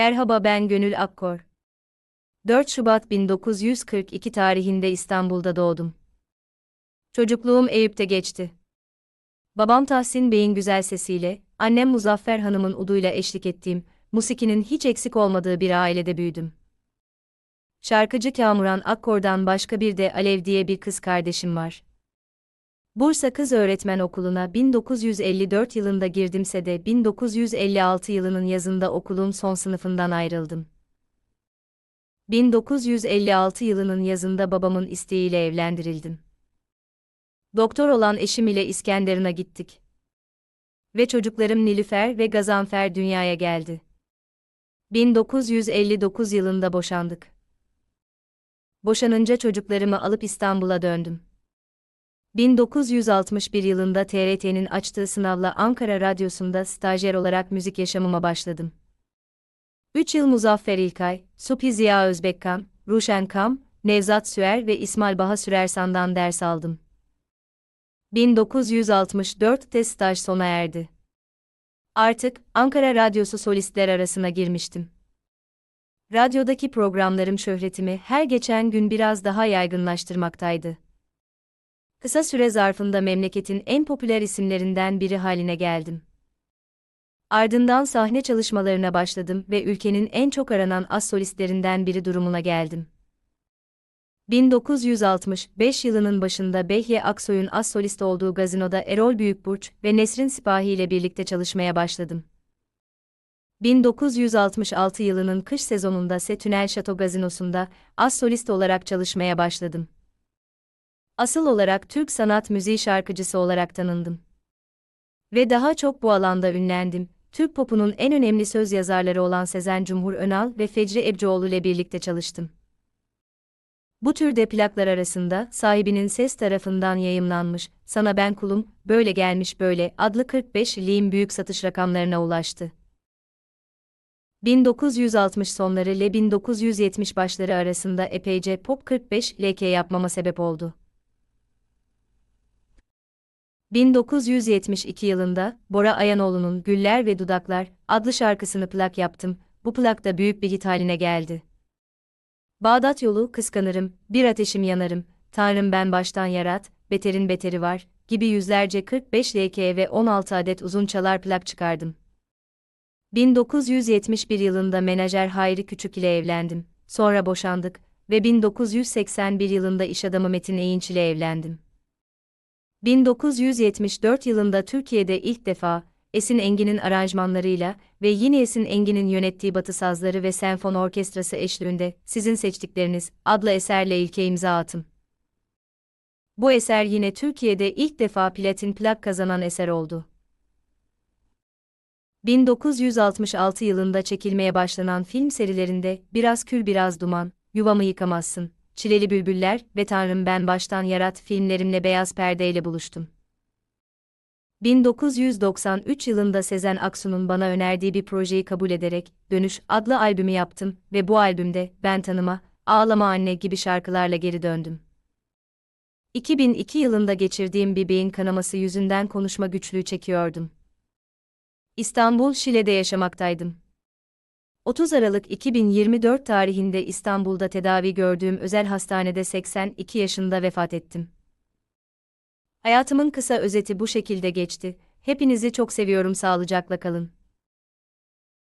Merhaba ben Gönül Akkor. 4 Şubat 1942 tarihinde İstanbul'da doğdum. Çocukluğum Eyüp'te geçti. Babam Tahsin Bey'in güzel sesiyle, annem Muzaffer Hanım'ın uduyla eşlik ettiğim, musikinin hiç eksik olmadığı bir ailede büyüdüm. Şarkıcı Kamuran Akkor'dan başka bir de Alev diye bir kız kardeşim var. Bursa Kız Öğretmen Okulu'na 1954 yılında girdimse de 1956 yılının yazında okulun son sınıfından ayrıldım. 1956 yılının yazında babamın isteğiyle evlendirildim. Doktor olan eşim ile İskenderun'a gittik. Ve çocuklarım Nilüfer ve Gazanfer dünyaya geldi. 1959 yılında boşandık. Boşanınca çocuklarımı alıp İstanbul'a döndüm. 1961 yılında TRT'nin açtığı sınavla Ankara Radyosu'nda stajyer olarak müzik yaşamıma başladım. 3 yıl Muzaffer İlkay, Supi Ziya Özbekkan, Ruşen Kam, Nevzat Süer ve İsmail Baha Sürersan'dan ders aldım. 1964'te staj sona erdi. Artık Ankara Radyosu solistler arasına girmiştim. Radyodaki programlarım şöhretimi her geçen gün biraz daha yaygınlaştırmaktaydı. Kısa süre zarfında memleketin en popüler isimlerinden biri haline geldim. Ardından sahne çalışmalarına başladım ve ülkenin en çok aranan az solistlerinden biri durumuna geldim. 1965 yılının başında Behye Aksoy'un az solist olduğu gazinoda Erol Büyükburç ve Nesrin Sipahi ile birlikte çalışmaya başladım. 1966 yılının kış sezonunda ise Tünel Şato Gazinosu'nda az solist olarak çalışmaya başladım. Asıl olarak Türk sanat müziği şarkıcısı olarak tanındım. Ve daha çok bu alanda ünlendim. Türk popunun en önemli söz yazarları olan Sezen Cumhur Önal ve Fecri Ebcioğlu ile birlikte çalıştım. Bu türde plaklar arasında sahibinin ses tarafından yayımlanmış Sana Ben Kulum, Böyle Gelmiş Böyle adlı 45'liğin büyük satış rakamlarına ulaştı. 1960 sonları ile 1970 başları arasında epeyce pop 45 LK yapmama sebep oldu. 1972 yılında Bora Ayanoğlu'nun Güller ve Dudaklar adlı şarkısını plak yaptım. Bu plak da büyük bir hit haline geldi. Bağdat yolu kıskanırım, bir ateşim yanarım, Tanrım ben baştan yarat, beterin beteri var gibi yüzlerce 45 LK ve 16 adet uzun çalar plak çıkardım. 1971 yılında menajer Hayri Küçük ile evlendim. Sonra boşandık ve 1981 yılında iş adamı Metin Eğinç ile evlendim. 1974 yılında Türkiye'de ilk defa Esin Engin'in aranjmanlarıyla ve yine Esin Engin'in yönettiği Batı Sazları ve Senfon Orkestrası eşliğinde Sizin Seçtikleriniz adlı eserle ilke imza attım. Bu eser yine Türkiye'de ilk defa platin plak kazanan eser oldu. 1966 yılında çekilmeye başlanan film serilerinde Biraz Kül Biraz Duman, Yuvamı Yıkamazsın, Çileli Bülbüller ve Tanrım Ben Baştan Yarat filmlerimle beyaz perdeyle buluştum. 1993 yılında Sezen Aksu'nun bana önerdiği bir projeyi kabul ederek Dönüş adlı albümü yaptım ve bu albümde Ben Tanıma, Ağlama Anne gibi şarkılarla geri döndüm. 2002 yılında geçirdiğim bir beyin kanaması yüzünden konuşma güçlüğü çekiyordum. İstanbul Şile'de yaşamaktaydım. 30 Aralık 2024 tarihinde İstanbul'da tedavi gördüğüm özel hastanede 82 yaşında vefat ettim. Hayatımın kısa özeti bu şekilde geçti. Hepinizi çok seviyorum sağlıcakla kalın.